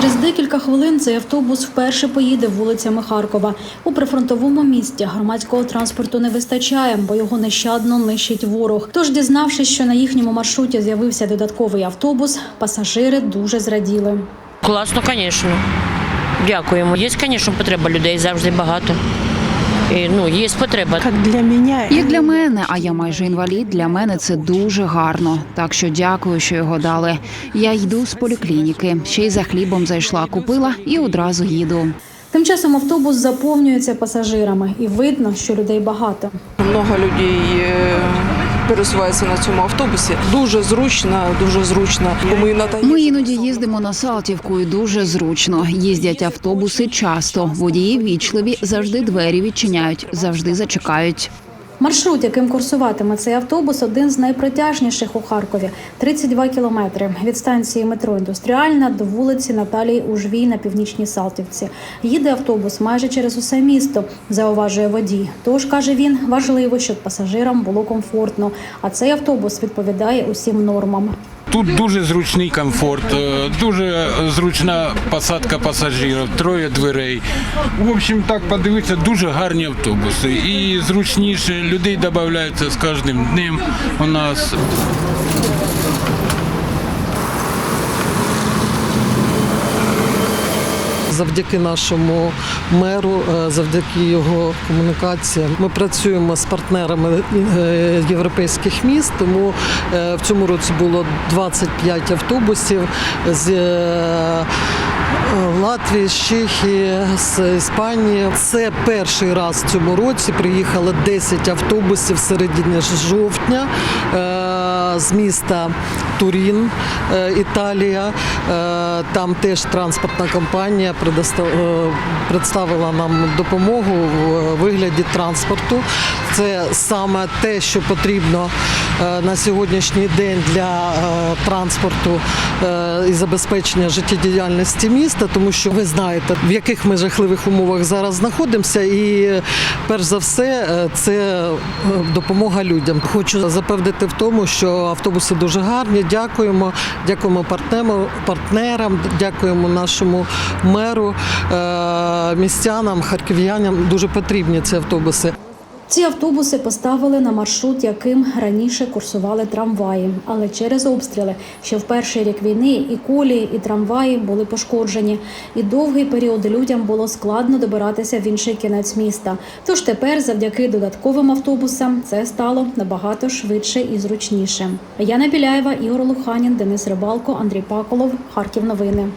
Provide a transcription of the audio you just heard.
Через декілька хвилин цей автобус вперше поїде вулицями Харкова. У прифронтовому місті громадського транспорту не вистачає, бо його нещадно нищить ворог. Тож, дізнавшись, що на їхньому маршруті з'явився додатковий автобус, пасажири дуже зраділи. Класно, звісно. Дякуємо. Є, звісно, потреба людей завжди багато. І, ну, є потреба. Как для мене. Як для мене, а я майже інвалід, для мене це дуже гарно. Так що дякую, що його дали. Я йду з поліклініки. Ще й за хлібом зайшла, купила і одразу їду. Тим часом автобус заповнюється пасажирами, і видно, що людей багато. Много людей пересуваються на цьому автобусі. Дуже зручно, дуже зручно. Ми на та- Ми іноді їздимо на Салтівку і дуже зручно. Їздять автобуси часто. Водії вічливі, завжди двері відчиняють, завжди зачекають. Маршрут, яким курсуватиме цей автобус, один з найпротяжніших у Харкові 32 кілометри від станції метро Індустріальна до вулиці Наталії Ужвій на північній Салтівці. Їде автобус майже через усе місто, зауважує водій. Тож каже він, важливо, щоб пасажирам було комфортно. А цей автобус відповідає усім нормам. Тут дуже зручний комфорт, е, дуже зручна посадка пасажирів, троє дверей. В общем, так подивитися, дуже гарні автобуси. І зручніше людей додається з кожним днем у нас. Завдяки нашому меру, е, завдяки його комунікаціям, ми працюємо з партнерами е, європейських міст. Тому е, в цьому році було 25 автобусів з Латвії, з Чехії, з Іспанії. Це перший раз в цьому році приїхало 10 автобусів середині жовтня з міста Турін, е, Італія. Е, Там теж транспортна компанія е, представила нам допомогу в вигляді транспорту. Це саме те, що потрібно на сьогоднішній день для е, транспорту е, і забезпечення життєдіяльності міста, тому що ви знаєте, в яких ми жахливих умовах зараз знаходимося, і е, перш за все е, це е, допомога людям. Хочу запевнити в тому, що автобуси дуже гарні. Дякуємо, дякуємо партнерам, дякуємо нашому меру, е, містянам, харків'янам. Дуже потрібні ці автобуси. Ці автобуси поставили на маршрут, яким раніше курсували трамваї. Але через обстріли ще в перший рік війни і колії, і трамваї були пошкоджені. І довгий період людям було складно добиратися в інший кінець міста. Тож тепер, завдяки додатковим автобусам, це стало набагато швидше і зручніше. Яна Біляєва, Ігор Луханін, Денис Рибалко, Андрій Паколов, Харків. Новини.